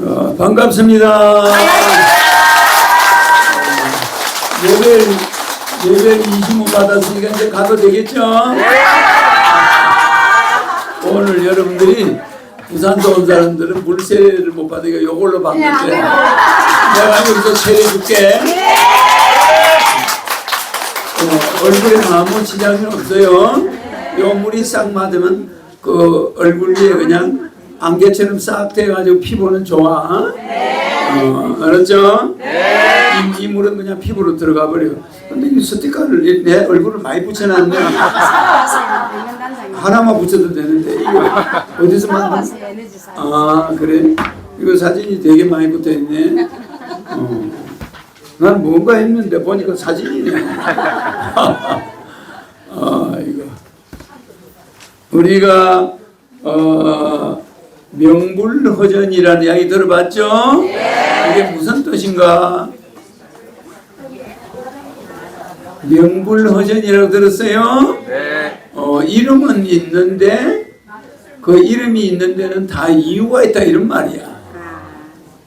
어, 반갑습니다. 예배 예배 25 받았으니까 이제 가도 되겠죠? 오늘 여러분들이 부산도 온 사람들은 물세례를 못 받으니까 이걸로 받는데 내가 여기서 세례 줄게. 어, 얼굴에 아무 지장이 없어요. 요 물이 싹 맞으면 그 얼굴 위에 그냥 안개처럼 싹 돼가지고 피부는 좋아. 어, 알았죠? 이, 이 물은 그냥 피부로 들어가 버려. 근데 이 스티커를 내 얼굴을 많이 붙여놨네. 하나만 붙여도 되는데 이거 어디서 만든? 아 그래? 이거 사진이 되게 많이 붙어 있네. 어. 난 뭔가 했는데 보니까 사진이네. 아 이거 우리가 어, 명불허전이라는 이야기 들어봤죠? 이게 무슨 뜻인가? 명불허전이라고 들었어요? 네. 어, 이름은 있는데 그 이름이 있는 데는 다 이유가 있다 이런 말이야.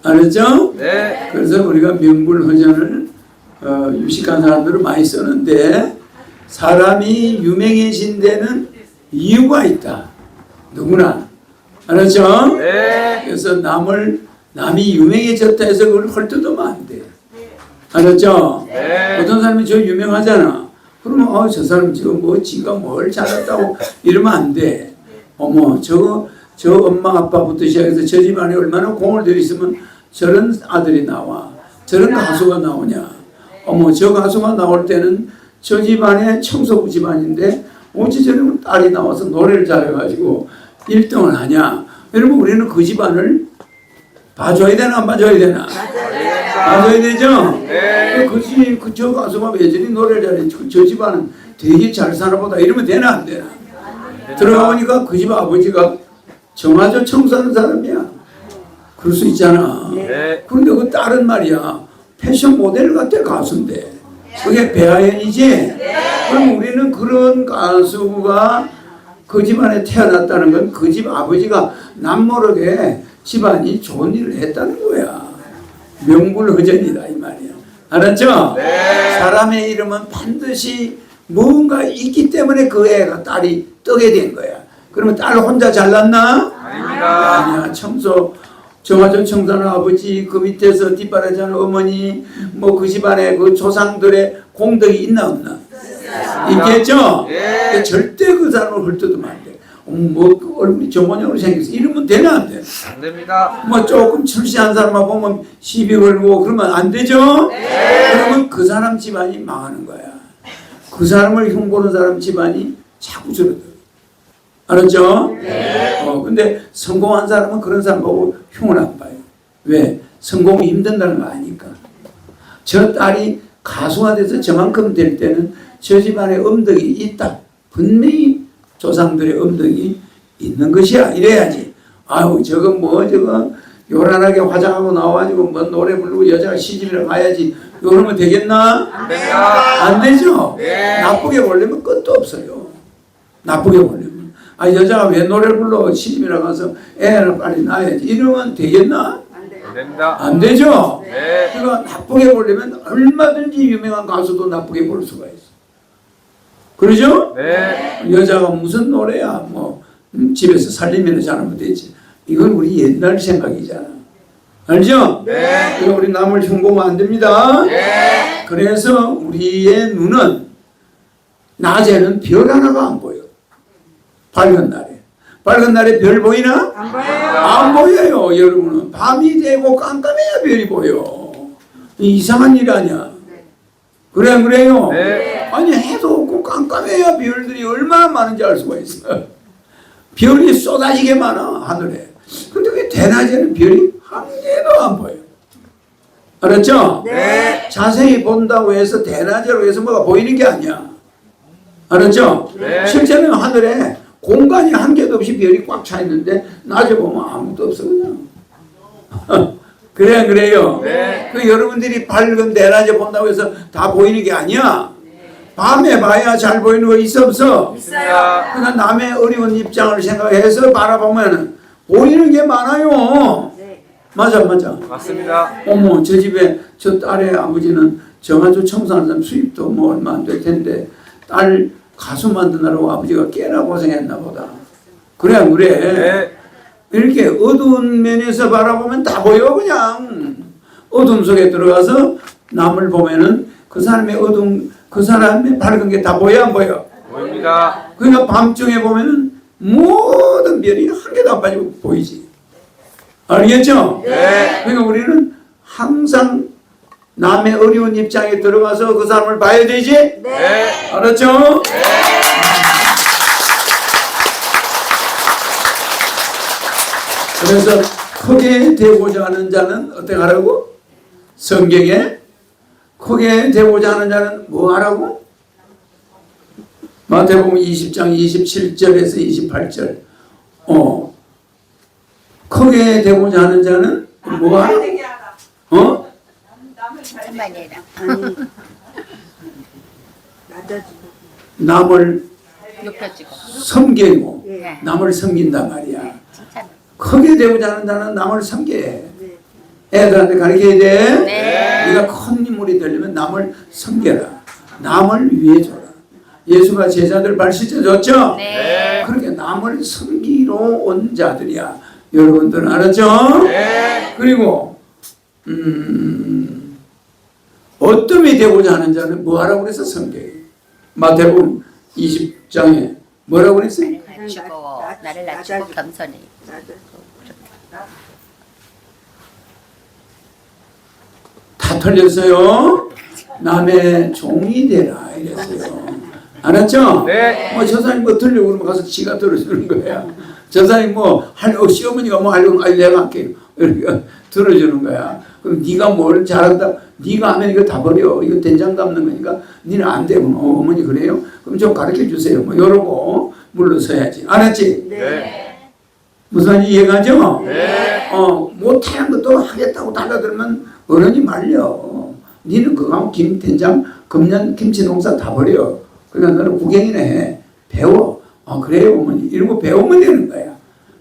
알았죠? 네. 그래서 우리가 명불허전을 어, 유식한 사람들은 많이 쓰는데 사람이 유명해진 데는 이유가 있다. 누구나. 알았죠? 네. 그래서 남을 남이 유명해졌다 해서 그걸 헐뜯으면 안 돼. 알았죠? 네. 어떤 사람이 저 유명하잖아. 그러면 어, 저 사람 지금 뭐 지가 뭘 잘했다고 이러면 안 돼. 어머 저거 저 엄마 아빠부터 시작해서 저 집안에 얼마나 공을 들였으면 저런 아들이 나와. 저런 가수가 나오냐. 어머 저 가수가 나올 때는 저 집안에 청소부 집안인데 어찌 저런 딸이 나와서 노래를 잘해가지고 1등을 하냐. 이러면 우리는 그 집안을 봐줘야 되나 안 봐줘야 되나? 봐줘야 되죠? 네. 그지 그저 가수가 왜 저리 노래를 잘해 저, 저 집안은 되게 잘 사나 보다 이러면 되나 안 되나 들어가 보니까 그 집 아버지가 정화조 청소하는 사람이야 그럴 수 있잖아 네. 그런데 그 딸은 말이야 패션 모델 같아 가수인데 그게 배아연이지 그럼 우리는 그런 가수가 그 집안에 태어났다는 건 그 집 아버지가 남모르게 집안이 좋은 일을 했다는 거야 명불허전이다 이 말이야 알았죠? 네. 사람의 이름은 반드시 뭔가 있기 때문에 그 애가 딸이 뜨게 된 거야 그러면 딸 혼자 잘났나? 아닙니다. 아니야 청소 정화전 청소하는 아버지 그 밑에서 뒷바라지 하는 어머니 뭐 그 집안에 그 조상들의 공덕이 있나 없나 있겠죠? 예. 절대 그 사람을 헐뜯으면 안 돼 뭐그 얼굴이 저모양으로 생겼어 이러면 되나 안 돼? 안 됩니다. 뭐 조금 출시한 사람만 보면 시비 걸고 그러면 안 되죠? 그러면 그 사람 집안이 망하는 거야 그 사람을 흉보는 사람 집안이 자꾸 줄어들어 알았죠? 어, 근데 성공한 사람은 그런 사람 보고 흉을 안 봐요. 왜? 성공이 힘든다는 거 아니까. 저 딸이 가수가 돼서 저만큼 될 때는 저 집안에 음덕이 있다. 분명히 조상들의 음덕이 있는 것이야. 이래야지. 아유, 저거 뭐, 저거 요란하게 화장하고 나와가지고 뭐 노래 부르고 여자가 시집이라 가야지. 이러면 되겠나? 안. 안 되죠? 네. 나쁘게 보려면 끝도 없어요. 나쁘게 보려면. 아, 여자가 왜 노래를 불러? 시집이라 가서 애를 빨리 낳아야지. 이러면 되겠나? 안 됩니다. 안 되죠? 네. 그러니까 나쁘게 보려면 얼마든지 유명한 가수도 나쁘게 볼 수가 있어. 그러죠? 네. 여자가 무슨 노래야? 뭐, 음, 집에서 살림이나 잘하면 되지. 이건 우리 옛날 생각이잖아. 알죠? 네. 그러니까 우리 남을 흉보면 안 됩니다. 네. 그래서 우리의 눈은 낮에는 별 하나가 안 보여. 밝은 날에. 밝은 날에 별 보이나? 안 보여요. 안 보여요, 여러분은. 밤이 되고 깜깜해야 별이 보여. 이상한 일 아니야. 그래, 안 그래요? 네. 아니, 해도 없고 깜깜해야 별들이 얼마나 많은지 알 수가 있어. 별이 쏟아지게 많아, 하늘에. 근데 왜 대낮에는 별이 한 개도 안 보여? 알았죠? 네. 자세히 본다고 해서 대낮으로 해서 뭐가 보이는 게 아니야. 알았죠? 네. 실제는 하늘에 공간이 한 개도 없이 별이 꽉 차 있는데 낮에 보면 아무도 없어 그냥. 그래 안 그래요? 네. 그 여러분들이 밝은 대낮에 본다고 해서 다 보이는 게 아니야. 밤에 봐야 잘 보이는 거 있어 없어? 있습니다. 그러니까 남의 어려운 입장을 생각해서 바라보면 보이는 게 많아요. 맞아 맞아. 맞습니다. 어머 저 집에 저 딸의 아버지는 저가지고 청소하는 사람 수입도 뭐 얼마 안 될 텐데 딸 가수 만드느라고 아버지가 꽤나 고생했나 보다. 그래 안 그래? 네. 이렇게 어두운 면에서 바라보면 다 보여 그냥 어둠 속에 들어가서 남을 보면은 그 사람의 어둠 그 사람의 밝은 게 다 보여 안 보여? 보입니다. 그러니까 밤중에 보면은 모든 별이 한 개도 안 빠지고 보이지. 알겠죠? 네. 그러니까 우리는 항상 남의 어려운 입장에 들어가서 그 사람을 봐야 되지? 네. 알았죠? 그래서 크게 되고자 하는 자는 어떻게 하라고? 성경에 크게 되고자 하는 자는 뭐 하라고? 마태복음 20장 27절에서 28절. 어. 크게 되고자 하는 자는 뭐 하라고? 어? 천만이 해라. 남을. 섬기고 네. 남을 섬긴단 말이야. 칭찬. 크게 되고자 하는 자는 남을 섬겨야 해. 애들한테 가르쳐야 돼. 네. 네가 큰 인물이 되려면 남을 섬겨라. 남을 위해 줘라. 예수가 제자들 발시켜 줬죠? 네. 그렇게 남을 섬기러 온 자들이야. 여러분들 알았죠? 네. 그리고 음, 어둠이 되고자 하는 자는 뭐 하라고 그래서 섬겨요. 마태복음 20장에 뭐라고 그랬어요? 나를 낮추고 나를 낮추고 겸손히. 다 틀렸어요. 남의 종이 되라 이랬어요. 알았죠? 네. 뭐 저 사람이 뭐 들려고 그러면 가서 지가 들어주는 거야. 저 사람이 뭐할 어, 시어머니가 뭐 하려고 아니 내가 할게 이렇게 들어주는 거야. 그럼 네가 뭘 잘한다. 네가 하면 이거 다 버려. 이거 된장 담는 거니까 니는 안 되고 어, 어머니 그래요? 그럼 좀 가르쳐 주세요. 뭐 이러고 물러서야지. 알았지? 네. 무슨 말인지 이해가죠? 네. 어, 못하는 것도 하겠다고 달라들면 어른이 말려. 니는 그거 하면 김, 된장, 금년 김치 농사 다 버려. 그러니까 너는 구경이나 해. 배워. 아, 그래요, 어머니. 이러고 배우면 되는 거야.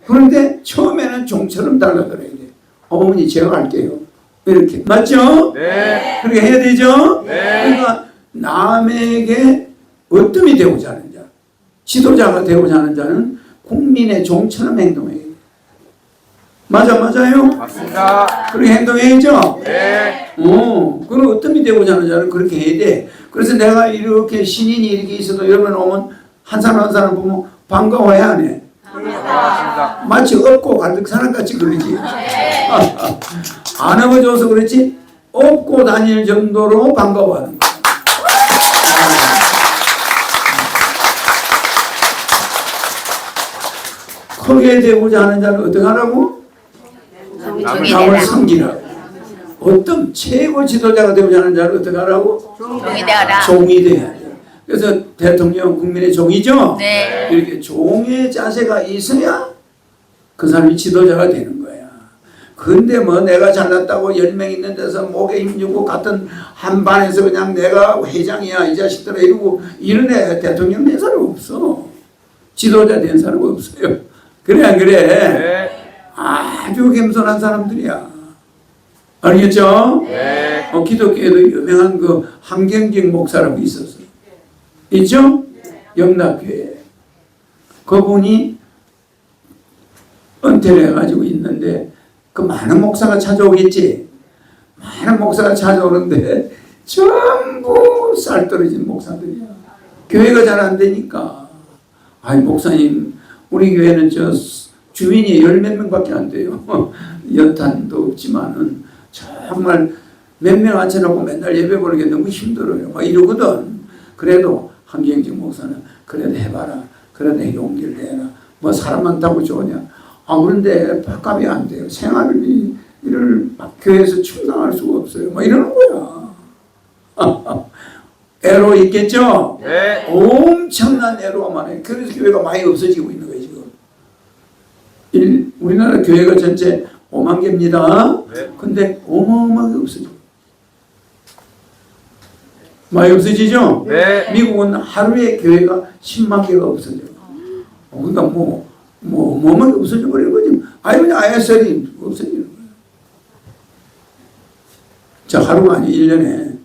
그런데 처음에는 종처럼 달라들어야 돼. 어머니, 제가 할게요. 이렇게. 맞죠? 네. 그렇게 해야 되죠? 네. 그러니까 남에게 어뜸이 되고자 하는 자, 지도자가 되고자 하는 자는 국민의 종처럼 행동해야 돼. 맞아, 맞아요? 맞습니다. 그렇게 행동해야죠? 네. 어, 그럼 어떤 이 되고자 하는 자는 그렇게 해야 돼. 그래서 내가 이렇게 신인이 이렇게 있어도 여러분 오면 한 사람 한 사람 보면 반가워야 안 해. 마치 업고 가득 사람같이 그러지. 안 업어줘서 그렇지 업고 다닐 정도로 반가워하는 거야. 크게 되고자 하는 자는 어떻게 하라고? 남을 되라. 섬기라고. 어떤 최고 지도자가 되고자 하는 자를 어떻게 하라고? 종이 되어라. 종이 돼. 그래서 대통령 국민의 종이죠? 네. 이렇게 종의 자세가 있어야 그 사람이 지도자가 되는 거야. 근데 뭐 내가 잘났다고 열명 있는 데서 목에 힘주고 같은 한 반에서 그냥 내가 회장이야 이 자식들아 이러고 이런 애 대통령 된 사람 없어. 지도자 된 사람 없어요. 그래 안 그래? 네. 아주 겸손한 사람들이야. 알겠죠? 네. 어, 기독교에도 유명한 그 함경직 목사라고 있었어요. 있죠? 영락교회. 그분이 은퇴를 해가지고 있는데 그 많은 목사가 찾아오겠지. 많은 목사가 찾아오는데 전부 쌀 떨어진 목사들이야. 교회가 잘 안 되니까. 아이 목사님 우리 교회는 저 주민이 열 몇 명밖에 안 돼요. 연탄도 없지만은 정말 몇 명 앉혀놓고 맨날 예배 보는 게 너무 힘들어요. 막 이러거든. 그래도 한경직 목사는 그래도 해봐라. 그래도 용기를 내라. 뭐 사람 많다고 좋으냐. 아 그런데 밥값이 안 돼요. 생활비 이를 막 교회에서 충당할 수가 없어요. 뭐 이러는 거야. 애로 있겠죠? 네. 엄청난 애로가 많아요. 그래서 교회가 많이 없어지고 있는 거예요 지금. 일, 우리나라 교회가 전체 5만 개입니다. 네. 근데 어마어마하게 없어지고. 많이 없어지죠? 네. 미국은 하루에 교회가 10만 개가 없어져요. 어, 그러니까 뭐, 뭐, 뭐만 없어져 버리는 거지. 아니, 그냥 ISR이 없어지는 거예요. 자, 하루가 아니 1년에,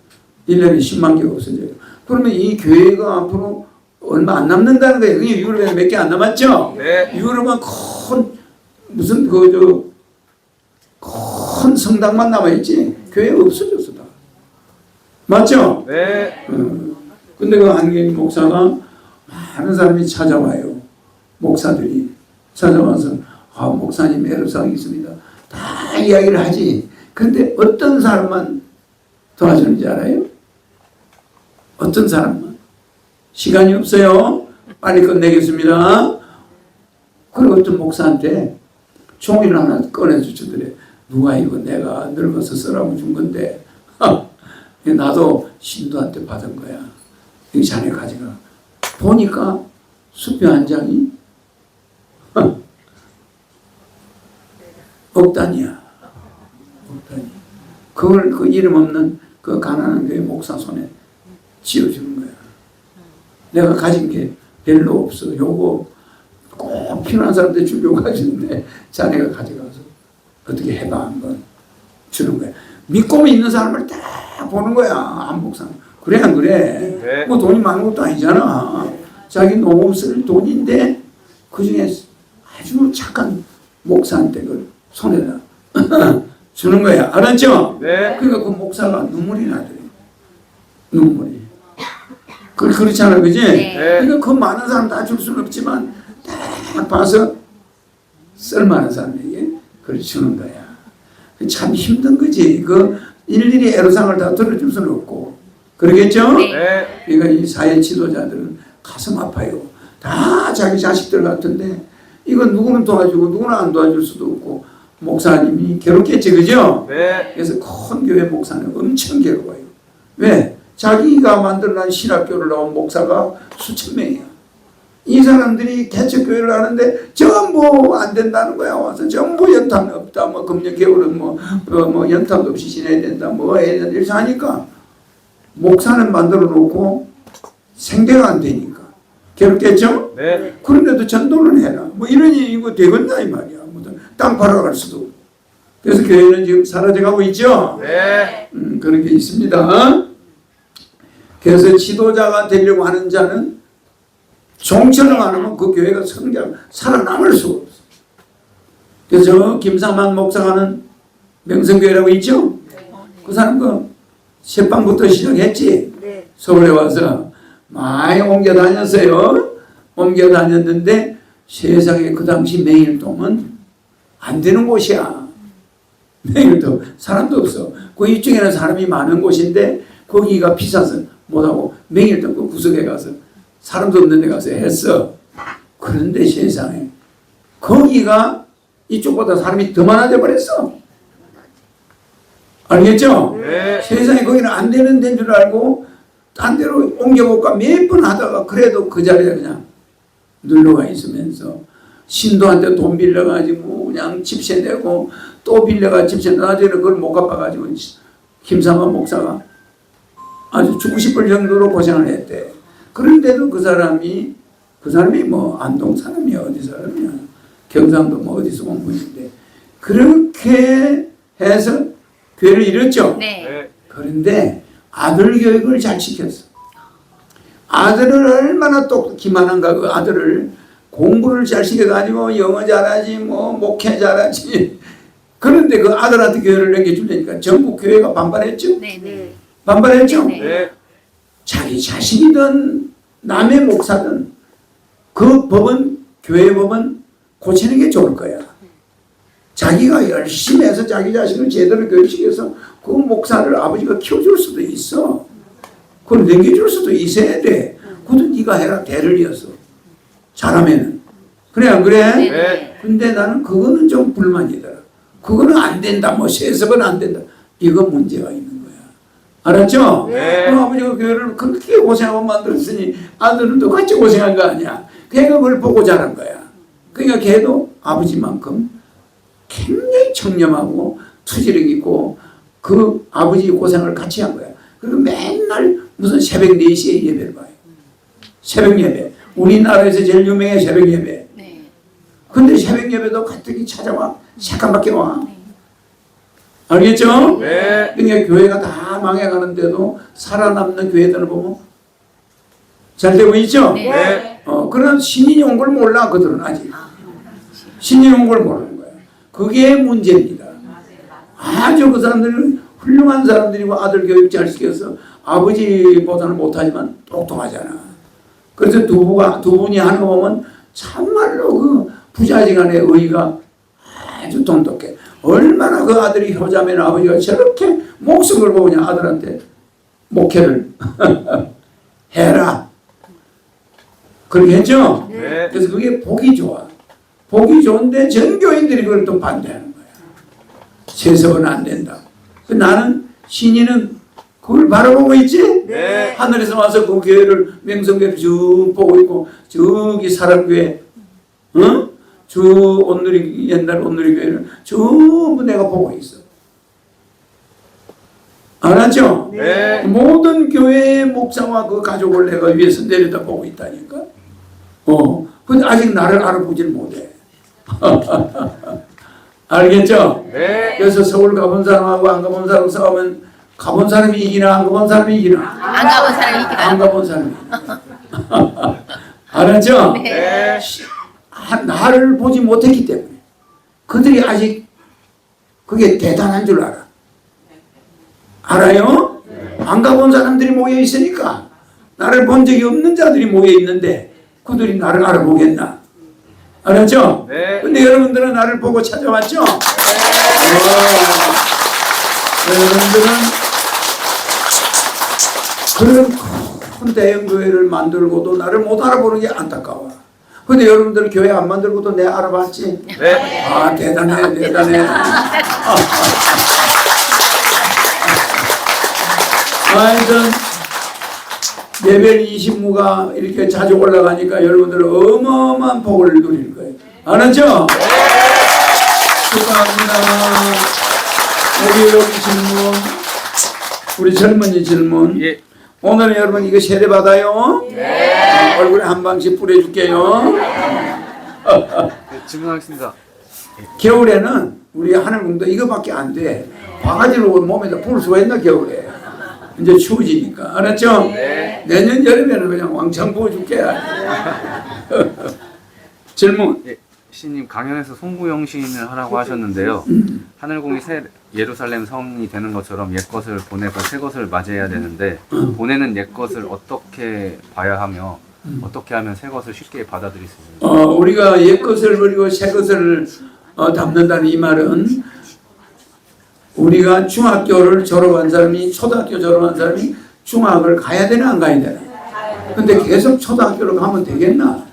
1년에 10만 개가 없어져요. 그러면 이 교회가 앞으로 얼마 안 남는다는 거예요. 그게 유럽에 몇 개 안 남았죠? 네. 유럽은 큰, 무슨 그, 저, 큰 성당만 남아있지. 교회 다. 맞죠? 네. 음. 근데 그 안경희 목사가 많은 사람이 찾아와요. 목사들이 찾아와서 아 목사님 애로사항이 있습니다. 다 이야기를 하지. 근데 어떤 사람만 도와주는지 알아요? 어떤 사람만? 시간이 없어요. 빨리 끝내겠습니다. 그리고 어떤 목사한테 종이를 하나 꺼내서 주더래. 누가 이거 내가 늙어서 쓰라고 준 건데 나도 신도한테 받은 거야. 이 자네 가져가. 보니까 수표 한 장이 억단이야. 억단이. 그걸 그 이름 없는 그 가난한 교회 목사 손에 쥐어주는 거야. 내가 가진 게 별로 없어. 요거 꼭 필요한 사람한테 주려고 하시는데 자네가 가져가서 어떻게 해봐 한번 주는 거야. 믿고 있는 사람을 딱 보는 거야. 안 목사. 그래 안 그래? 네. 뭐 돈이 많은 것도 아니잖아. 자기 노후 쓸 돈인데 그 중에 아주 착한 목사한테 그 손에다 주는 거야. 알았죠? 네. 그러니까 그 목사가 눈물이 나더래. 눈물이. 그 그렇잖아, 그지? 네. 그러니까 그 많은 사람 다 줄 수는 없지만 딱 봐서 쓸만한 사람에게 그걸 주는 거야. 참 힘든 거지. 그 일일이 애로상을 다 들어줄 수는 없고. 그러겠죠? 네. 네. 그러니까 이 사회 지도자들은 가슴 아파요. 다 자기 자식들 같은데 이건 누구는 도와주고 누구는 안 도와줄 수도 없고 목사님이 괴롭겠지 그죠? 네. 그래서 큰 교회 목사는 엄청 괴로워요. 왜? 자기가 만들어낸 신학교를 나온 목사가 수천 명이야. 이 사람들이 개척교회를 하는데 전부 안 된다는 거야. 와서 전부 연탄 없다. 뭐 금년 개울은 뭐, 어, 뭐 연탄 없이 지내야 된다. 뭐 해야 된다. 이렇게 하니까 목사는 만들어 놓고 생계가 안 되니까. 괴롭겠죠? 네. 그런데도 전도를 해라. 뭐 이러니 이거 되겠나 이 말이야. 땅 팔아갈 수도. 그래서 교회는 지금 사라져가고 있죠. 네. 음, 그런 게 있습니다. 그래서 지도자가 되려고 하는 자는 종처럼 안 하면 그 교회가 성장 살아남을 수가 없어. 그래서 김상만 목사가 하는 명성교회라고 있죠. 그 사람 그 새빵부터 시작했지. 네. 서울에 와서 많이 옮겨 다녔어요. 옮겨 다녔는데 세상에 그 당시 매일동은 안 되는 곳이야. 매일동 사람도 없어. 그 이쪽에는 사람이 많은 곳인데 거기가 비싸서 못하고 매일동 그 구석에 가서 사람도 없는 데 가서 했어. 그런데 세상에 거기가 이쪽보다 사람이 더 많아져 버렸어. 알겠죠? 네. 세상에 거기는 안 되는 데인 줄 알고 딴 데로 옮겨볼까 몇 번 하다가 그래도 그 자리에 그냥 눌러가 있으면서 신도한테 돈 빌려가지고 그냥 집세 내고 또 빌려가 집세 나중에 그걸 못 갚아가지고 김상환 목사가 아주 죽고 싶을 정도로 고생을 했대. 그런데도 그 사람이 그 사람이 뭐 안동 사람이야 어디 사람이야 경상도 뭐 어디서 온 분인데 그렇게 해서 교회를 이뤘죠. 네. 네. 그런데 아들 교육을 잘 시켰어. 아들을 얼마나 똑 기만한가 그 아들을 공부를 잘 시켜가지고 영어 잘하지 뭐 목회 잘하지. 그런데 그 아들한테 교회를 넘겨주려니까 전국 교회가 반발했죠. 네. 네. 반발했죠. 네. 네. 자기 자식이든 남의 목사든 그 법은 교회 법은 고치는 게 좋을 거야. 자기가 열심히 해서 자기 자식을 제대로 교육시켜서 그 목사를 아버지가 키워줄 수도 있어. 그걸 넘겨줄 수도 있어야 돼. 그것도 네가 해라 대를 이어서 잘하면은 그래 안 그래? 네. 네. 근데 나는 그거는 좀 불만이더라. 그거는 안 된다. 뭐 세습은 안 된다. 이거 문제가 있는 거야. 알았죠? 네. 그럼 아버지가 교회를 그렇게 고생하고 만들었으니 아들은 똑같이 고생한 거 아니야. 걔가 그걸 보고 자란 거야. 그러니까 걔도 아버지만큼 굉장히 청렴하고 투지력 있고 그 아버지 고생을 같이 한 거야. 그리고 맨날 무슨 새벽 4시에 예배를 봐요. 새벽 예배. 우리나라에서 제일 유명해 새벽 예배. 네. 근데 새벽 예배도 가뜩이 찾아와. 잠깐밖에 와. 알겠죠? 네. 그러니까 교회가 다 망해가는데도 살아남는 교회들을 보면 잘 되고 있죠? 네. 네. 어, 그런 신인이 온 걸 몰라, 그들은 아직. 아, 신인이 온 걸 모르는 거예요. 그게 문제입니다. 아주 그 사람들은 훌륭한 사람들이고 아들 교육 잘 시켜서 아버지보다는 못하지만 똑똑하잖아. 그래서 두 부가, 두 분이 하는 거 보면 참말로 그 부자지간의 의의가 아주 똑똑해. 얼마나 그 아들이 효자면 아버지가 저렇게 목숨을 그냥 아들한테 목회를 해라. 그렇게 했죠? 네. 그래서 그게 복이 좋아. 복이 좋은데 전교인들이 그걸 또 반대하는 거야. 세석은 안 된다. 그 나는 신인은 그걸 바라보고 있지? 네. 하늘에서 와서 그 교회를 명성교회를 쭉 보고 있고 저기 사랑교회 어? 저 온누리 옛날 온누리 교회를 전부 내가 보고 있어. 알았죠? 네. 모든 교회의 목사와 그 가족을 내가 위에서 내려다 보고 있다니까. 어. 근데 아직 나를 알아보질 못해. 알겠죠? 네. 그래서 서울 가본 사람하고 안 가본 사람 싸우면 가본 사람이 이기나 안 가본 사람이 이기나 안 가본 사람이 이기나. 안 가본 사람이. 알았죠? 네. 아, 나를 보지 못했기 때문에 그들이 아직 그게 대단한 줄 알아. 알아요? 안 가본 사람들이 모여 있으니까 나를 본 적이 없는 자들이 모여 있는데 그들이 나를 알아보겠나? 알았죠? 네. 근데 여러분들은 나를 보고 찾아왔죠? 어, 여러분들은 그런 큰 대형 교회를 만들고도 나를 못 알아보는 게 안타까워. 근데 여러분들은 교회 안 만들고도 내 알아봤지? 네. 아 대단해 대단해. 하여튼 레벨 20무가 이렇게 자주 올라가니까 여러분들 어마어마한 복을 누릴 거예요. 알았죠? 축하합니다. 우리 여기 질문, 우리 젊은이 질문. 예. 오늘 여러분 이거 세례 받아요? 네. 얼굴에 한 방씩 뿌려줄게요. 네, 질문하겠습니다. 겨울에는 우리 하늘궁도 이거밖에 안 돼. 바가지로 몸에다 풀 수가 있나 겨울에. 이제 추워지니까 알았죠? 네. 내년 여름에는 그냥 왕창 부어줄게. 질문. 예. 시님 강연에서 송구영신을 하라고 하셨는데요. 하늘궁이 새 예루살렘 성이 되는 것처럼 옛 것을 보내고 새 것을 맞이해야 되는데 보내는 옛 것을 어떻게 봐야 하며 어떻게 하면 새 것을 쉽게 받아들일 수 있는지. 어, 우리가 옛 것을 버리고 새 것을 어, 담는다는 이 말은 우리가 중학교를 졸업한 사람이 초등학교 졸업한 사람이 중학을 가야 되나 안 가야 되나? 근데 계속 초등학교로 가면 되겠나?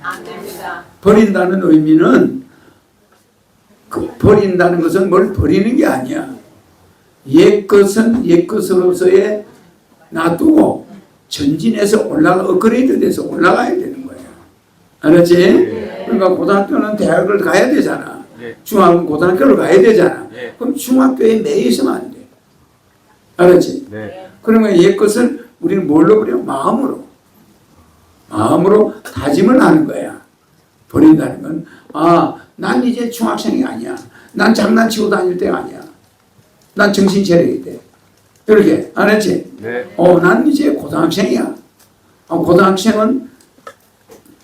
버린다는 의미는 그 버린다는 것은 뭘 버리는 게 아니야. 옛 것은 옛 것으로서의 놔두고 전진해서 올라가 업그레이드 돼서 올라가야 되는 거예요. 알았지? 그러니까 고등학교는 대학을 가야 되잖아. 예. 중학은 고등학교를 가야 되잖아. 예. 그럼 중학교에 있으면 안 돼. 알았지? 네. 그러면 옛 것을 우리는 뭘로 버려? 마음으로. 마음으로 다짐을 하는 거야. 버린다는 건, 아, 난 이제 중학생이 아니야. 난 장난치고 다닐 때가 아니야. 난 정신 차려야 돼. 이렇게, 알았지? 네. 어, 난 이제 고등학생이야. 어, 고등학생은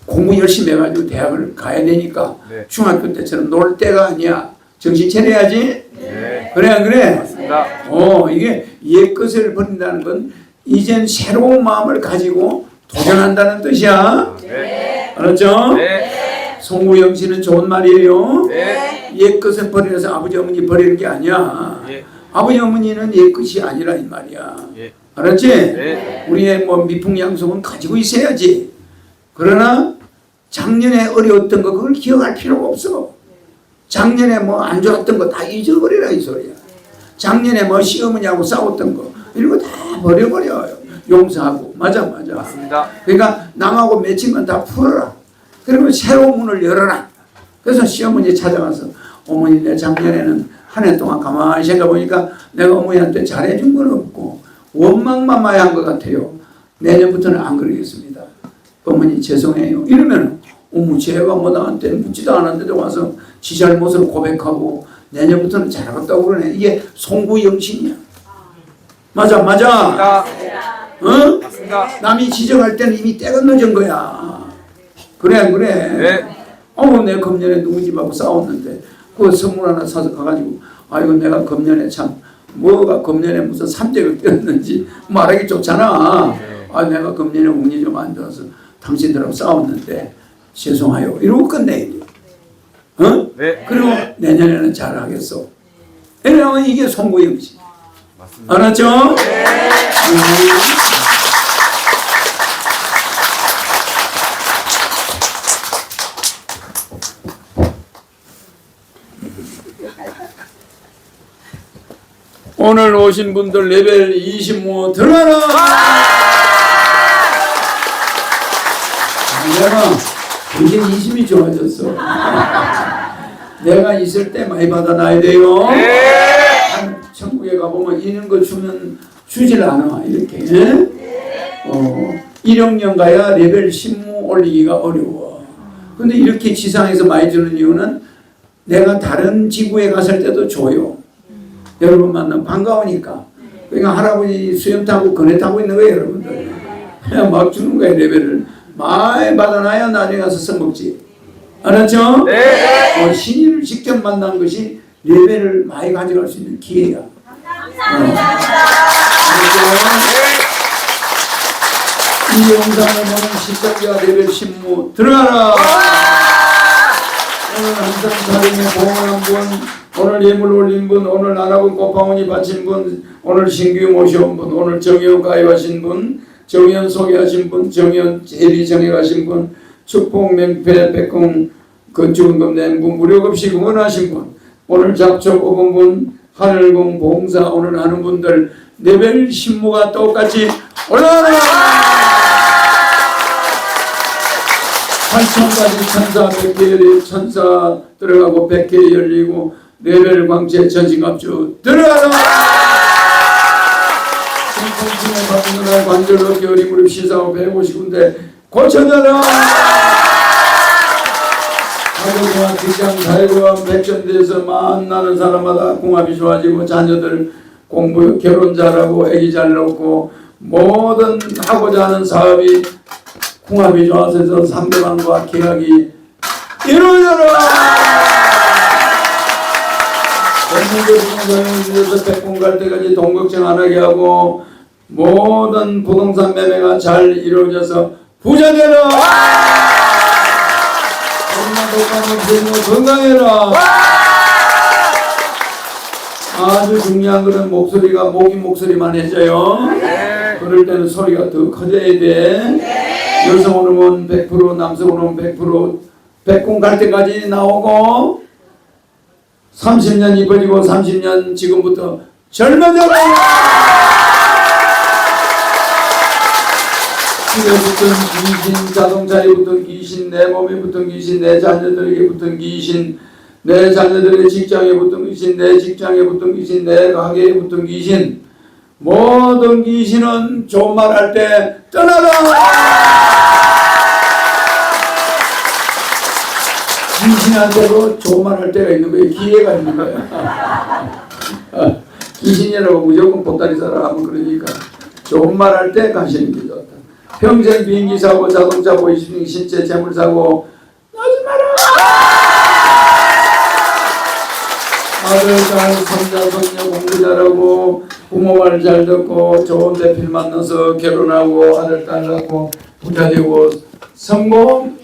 공부 열심히 해가지고 대학을 가야 되니까 네. 중학교 때처럼 놀 때가 아니야. 정신 차려야지. 네. 그래, 안 그래? 맞습니다. 어, 이게 옛 것을 버린다는 건 이젠 새로운 마음을 가지고 도전한다는 뜻이야. 네. 알았죠? 네. 송우영 씨는 좋은 말이에요. 네. 옛 것을 버리면서 아버지 어머니 버리는 게 아니야. 예. 아버지 어머니는 옛 것이 아니라 이 말이야. 예. 알았지? 네. 우리의 뭐 미풍양속은 가지고 있어야지. 그러나 작년에 어려웠던 거 그걸 기억할 필요가 없어. 작년에 뭐 안 좋았던 거 다 잊어버리라 이 소리야. 작년에 뭐 시어머니하고 싸웠던 거 이런 거 다 버려버려. 용서하고 맞아 맞아. 맞습니다. 그러니까 남하고 맺힌 건 다 풀어라. 그러면 새로운 문을 열어라. 그래서 시어머니 찾아가서 어머니 내 작년에는 한 해 동안 가만히 생각해 보니까 내가 어머니한테 잘해준 건 없고 원망만 많이 한 것 같아요. 내년부터는 안 그러겠습니다. 어머니 죄송해요. 이러면 어머 제가 뭐 나한테 묻지도 않았는데 와서 지 잘못을 고백하고 내년부터는 잘하겠다고 그러네. 이게 송구영신이야. 맞아 맞아. 어? 남이 지적할 때는 이미 때가 늦은 거야. 그래 그래. 네. 어머 내 금년에 누구 집하고 싸웠는데 그 선물 하나 사서 가가지고 아이고 내가 금년에 참 뭐가 금년에 무슨 삼재를 떼었는지 말하기 좋잖아. 아 내가 금년에 운이 좀 안 좋아서 당신들하고 싸웠는데 죄송해요. 이러고 끝내야 돼. 어? 네. 그리고 내년에는 잘하겠어. 왜냐하면 이게 송구영신. 맞습니다. 알았죠? 음. 오늘 오신 분들 레벨 25 들어가라! 내가 굉장히 인심이 좋아졌어. 내가 있을 때 많이 받아놔야 돼요. 한 천국에 가보면 이런 거 주면 주질 않아 이렇게 어, 1학년 가야 레벨 10무 올리기가 어려워 근데 이렇게 지상에서 많이 주는 이유는 내가 다른 지구에 갔을 때도 줘요 여러분 만나면 반가우니까. 그러니까 할아버지 수염 타고 그네 타고 있는 거예요 여러분들. 그냥 막 주는 거예요 레벨을. 많이 받아놔야 나중에 가서 써먹지. 알았죠? 네. 어, 신인을 직접 만난 것이 레벨을 많이 가져갈 수 있는 기회야. 이 영상을 보는 시청자 레벨 10무 들어가라. 오늘 항상 다림에 봉헌한 분, 오늘 예물 올린 분, 오늘 나라분 꽃방울이 바친 분, 오늘 신규 모셔온 분, 오늘 정의원 가입하신 분, 정의원 소개하신 분, 정의원 예비 정해가신 분, 축복 명패 백공 건축원금 낸 분, 무료급식 원하신 분, 오늘 잡초 뽑은 분, 하늘공 봉사 오늘 하는 분들 레벨 신무가 똑같이 올라가라! 8천까지 천사 100개 천사 들어가고 100개 열리고 레벨 광채 전신갑주 들어가라! 신풍신에 받느라 관절로 겨울이 무릎 시사하고 150군데 고쳐져라! 가족과 직장 사회와 백전대에서 만나는 사람마다 궁합이 좋아지고 자녀들 공부 결혼 잘하고 아기 잘 낳고 모든 하고자 하는 사업이 궁합이 좋아서 상대방과 계약이 이루어져라 공무원에서 백공 갈 때까지 돈 걱정 안 하게 하고 모든 부동산 매매가 잘 이루어져서 부자 되라 독감은 건강해라. 아주 중요한 거는 목소리가 목이 목소리만 해져요. 그럴 때는 소리가 더 커져야 돼. 여성 호르몬 100%, 남성 호르몬 100%, 백공 갈 때까지 나오고 30년 입어지고 30년 지금부터 젊어져라. 집에 붙은 귀신, 자동차에 붙은 귀신, 내 몸에 붙은 귀신, 내 자녀들에게 붙은 귀신, 내 자녀들의 직장에 붙은 귀신, 내 직장에 붙은 귀신, 내 가게에 붙은 귀신, 모든 귀신은 좋은 말할 때 떠나라! 귀신한테도 좋은 말할 때가 있는 거예요. 기회가 있는 거야. 귀신이라고 무조건 보따리 사라 하면 그러니까 좋은 말 할 때 가시는 게 좋다. 평생 비행기 사고 자동차 보이시는 신체 재물 사고 하지 마라. 아들, 딸, 손자, 손녀 공부 잘하고 부모 말 잘 듣고 좋은 대필 만나서 결혼하고 아들, 딸 낳고 부자 되고 성공.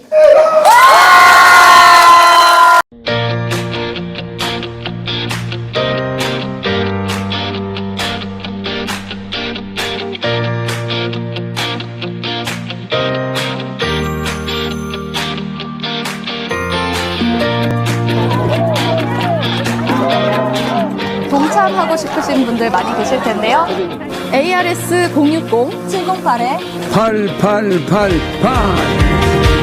8에 8888